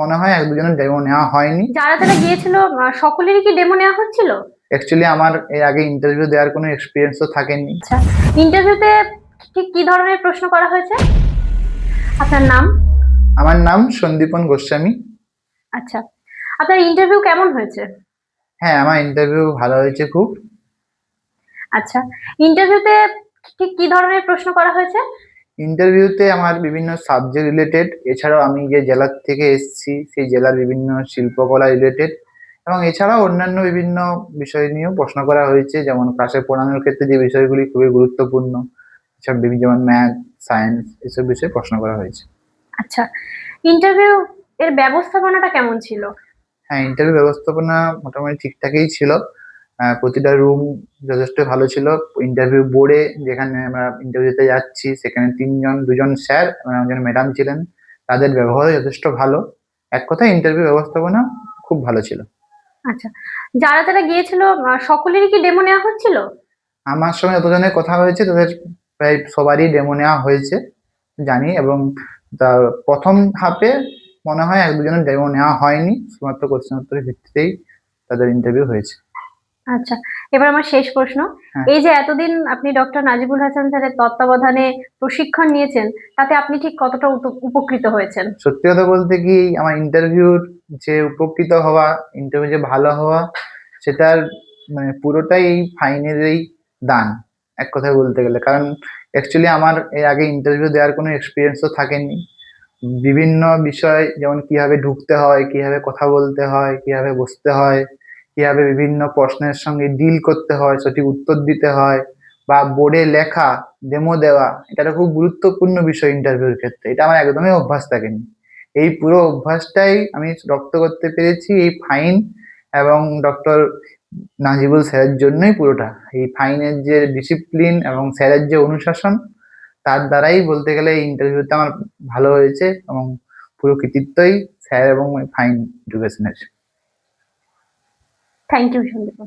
মনে হয় এক দুজনের ডেমো নেওয়া হয়নি। যারা যারা গিয়েছিল সকলেরই কি ডেমো নেওয়া হচ্ছিল? অ্যাকচুয়ালি আমার এর আগে ইন্টারভিউ দেওয়ার কোনো এক্সপিরিয়েন্সও থাকেনি। আচ্ছা ইন্টারভিউতে ঠিক কি ধরনের প্রশ্ন করা হয়েছে? আপনার নাম? আমার নাম সন্দীপন গোস্বামী। আচ্ছা আপনার ইন্টারভিউ কেমন হয়েছে? হ্যাঁ আমার ইন্টারভিউ ভালো হয়েছে খুব। আচ্ছা ইন্টারভিউতে ঠিক কি ধরনের প্রশ্ন করা হয়েছে? ইন্টারভিউতে আমার বিভিন্ন সাবজেক্ট রিলেটেড এছাড়াও আমি যে জেলার থেকে এসেছি সেই জেলার বিভিন্ন শিল্পকলা রিলেটেড এবং এছাড়াও অন্যান্য বিভিন্ন বিষয় নিয়েও প্রশ্ন করা হয়েছে যেমন ক্লাসে পড়ানোর ক্ষেত্রে যে বিষয়গুলি খুবই গুরুত্বপূর্ণ বিভিন্ন যেমন ম্যাথ সায়েন্স এসব বিষয়ে প্রশ্ন করা হয়েছে। আচ্ছা ইন্টারভিউ এর ব্যবস্থাপনাটা কেমন ছিল? হ্যাঁ ইন্টারভিউ ব্যবস্থাপনা মোটামুটি ঠিকঠাকই ছিল। প্রতিটা রুম যথেষ্ট ভালো ছিল। ইন্টারভিউ বোর্ডে যেখানে আমরা ইন্টারভিউ দিতে যাচ্ছি সেখানে তিনজন দুজন স্যার এবং একজন ম্যাডাম ছিলেন। তাদের ব্যবহারও যথেষ্ট ভালো। এক কথায় ইন্টারভিউ ব্যবস্থাপনা খুব ভালো ছিল। আচ্ছা যারা যারা গিয়েছিল সকলেরই কি ডেমো নেওয়া হচ্ছিল? আমার সঙ্গে যতজনের কথা হয়েছে তাদের প্রায় সবারই ডেমো নেওয়া হয়েছে জানি। এবং তার প্রথম হাফে মনে হয় এক দুজনের ডেমো নেওয়া হয়নি। শুধুমাত্র কোশ্চেন উত্তরের ভিত্তিতেই তাদের ইন্টারভিউ হয়েছে। আচ্ছা এবার আমার শেষ প্রশ্ন। হ্যাঁ। এই যে এতদিন আপনি ডক্টর নাজিবুল হাসান স্যারের তত্ত্বাবধানে প্রশিক্ষণ নিয়েছেন তাতে আপনি ঠিক কতটা উপকৃত হয়েছেন? সত্যি কথা বলতে কি আমার ইন্টারভিউর যে উপকৃত হওয়া ইন্টারভিউ যে ভালো হওয়া সেটার মানে পুরোটাই এই ফাইনেরই দান এক কথায় বলতে গেলে। কারণ অ্যাকচুয়ালি আমার এর আগে ইন্টারভিউ দেওয়ার কোনো এক্সপিরিয়েন্সও থাকেনি। বিভিন্ন বিষয় যেমন কীভাবে ঢুকতে হয় কীভাবে কথা বলতে হয় কীভাবে বসতে হয় কীভাবে বিভিন্ন প্রশ্নের সঙ্গে ডিল করতে হয়, সঠিক উত্তর দিতে হয় বা বোর্ডে লেখা ডেমো দেওয়া, এটা খুব গুরুত্বপূর্ণ বিষয় ইন্টারভিউর ক্ষেত্রে। এটা আমার একদমই অভ্যাস থাকেনি। এই পুরো অভ্যাসটাই আমি রপ্ত করতে পেরেছি এই ফাইন এবং ডক্টর নাজিবুল স্যারের জন্যই পুরোটা। এই ফাইনের যে ডিসিপ্লিন এবং স্যারের যে অনুশাসন, তার দ্বারাই বলতে গেলে এই ইন্টারভিউতে আমার ভালো হয়েছে এবং পুরো কৃতিত্বই স্যার এবং ফাইন এডুকেশনের থ্যাংক ইউ সন্দীপ